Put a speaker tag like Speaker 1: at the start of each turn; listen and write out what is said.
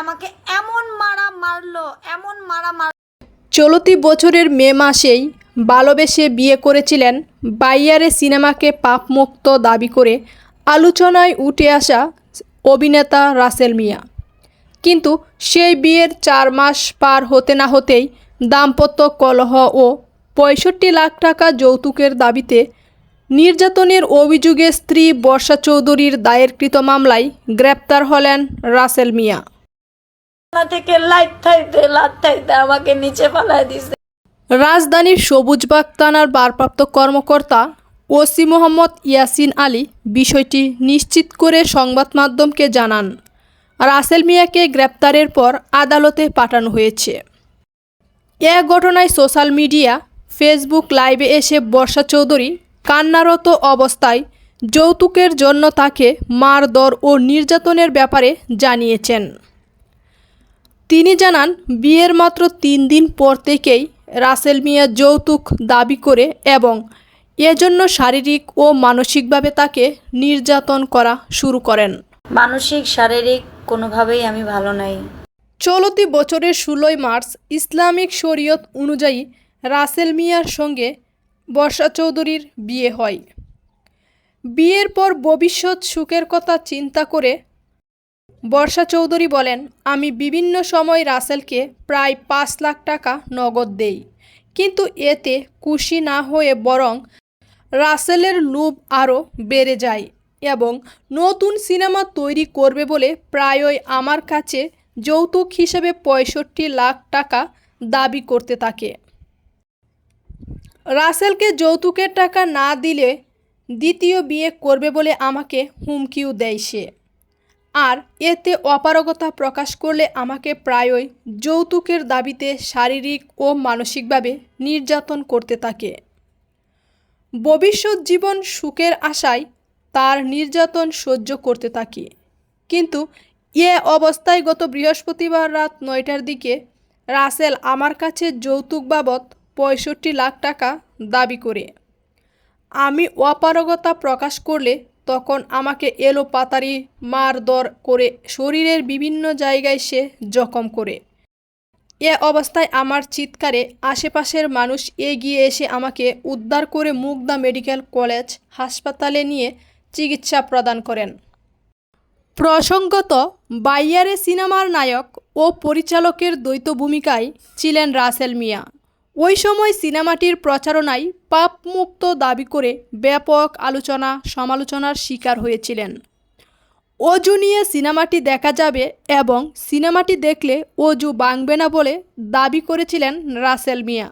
Speaker 1: আমাকে এমন মারা মারলো, এমন মারা মার
Speaker 2: চলতি বছরের মে মাসেই ভালোবেসে বিয়ে করেছিলেন বাইয়ারে সিনেমাকে পাপমুক্ত দাবি করে আলোচনায় উঠে আসা অভিনেতা রাসেল মিয়া। কিন্তু সেই বিয়ের চার মাস পার হতে না হতেই দাম্পত্য কলহ ও পঁয়ষট্টি লাখ টাকা যৌতুকের দাবিতে নির্যাতনের অভিযোগে স্ত্রী বর্ষা চৌধুরীর দায়েরকৃত মামলায় গ্রেপ্তার হলেন রাসেল মিয়া।
Speaker 1: থেকে লাইট থাইতে লাট থাইতে আমাকে নিচে দিছে।
Speaker 2: রাজধানীর সবুজবাগ থানার ভারপ্রাপ্ত কর্মকর্তা ওসি মোহাম্মদ ইয়াসিন আলী বিষয়টি নিশ্চিত করে সংবাদ মাধ্যমকে জানান, রাসেল মিয়াকে গ্রেপ্তারের পর আদালতে পাঠানো হয়েছে। এ ঘটনায় সোশ্যাল মিডিয়া, ফেসবুক লাইভে এসে বর্ষা চৌধুরী কান্নারত অবস্থায় যৌতুকের জন্য তাকে মারধর ও নির্যাতনের ব্যাপারে জানিয়েছেন। তিনি জানান বিয়ের মাত্র তিন দিন পর থেকেই রাসেল মিয়া যৌতুক দাবি করে এবং এজন্য শারীরিক ও মানসিকভাবে তাকে নির্যাতন করা শুরু করেন।
Speaker 1: মানসিক শারীরিক কোনোভাবেই আমি ভালো নাই।
Speaker 2: চলতি বছরের ষোলোই মার্চ ইসলামিক শরীয়ত অনুযায়ী রাসেল মিয়ার সঙ্গে বর্ষা চৌধুরীর বিয়ে হয়। বিয়ের পর ভবিষ্যৎ সুখের কথা চিন্তা করে বর্ষা চৌধুরী বলেন, আমি বিভিন্ন সময় রাসেলকে প্রায় পাঁচ লাখ টাকা নগদ দেই। কিন্তু এতে খুশি না হয়ে বরং রাসেলের লোভ আরও বেড়ে যায় এবং নতুন সিনেমা তৈরি করবে বলে প্রায়ই আমার কাছে যৌতুক হিসেবে পঁয়ষট্টি লাখ টাকা দাবি করতে থাকে। রাসেলকে যৌতুকের টাকা না দিলে দ্বিতীয় বিয়ে করবে বলে আমাকে হুমকিও দেয় সে। আর এতে অপারগতা প্রকাশ করলে আমাকে প্রায়ই যৌতুকের দাবিতে শারীরিক ও মানসিকভাবে নির্যাতন করতে থাকে। ভবিষ্যৎ জীবন সুখের আশায় তার নির্যাতন সহ্য করতে থাকি। কিন্তু এ অবস্থায় গত বৃহস্পতিবার রাত নয়টার দিকে রাসেল আমার কাছে যৌতুক বাবদ পঁয়ষট্টি লাখ টাকা দাবি করে। আমি অপারগতা প্রকাশ করলে তখন আমাকে এলো পাতারি মারধর করে শরীরের বিভিন্ন জায়গায় সে জখম করে। এ অবস্থায় আমার চিৎকারে আশেপাশের মানুষ এগিয়ে এসে আমাকে উদ্ধার করে মুগদা মেডিকেল কলেজ হাসপাতালে নিয়ে চিকিৎসা প্রদান করেন। প্রসঙ্গত, বাইয়ারে সিনেমার নায়ক ও পরিচালকের দ্বৈত ভূমিকায় ছিলেন রাসেল মিয়া। ওই সময় সিনেমাটির প্রচারণায় পাপমুক্ত দাবি করে ব্যাপক আলোচনা, সমালোচনার শিকার হয়েছিলেন। অজু নিয়ে সিনেমাটি দেখা যাবে এবং সিনেমাটি দেখলে অজু বাংবে না বলে দাবি করেছিলেন রাসেল মিয়া।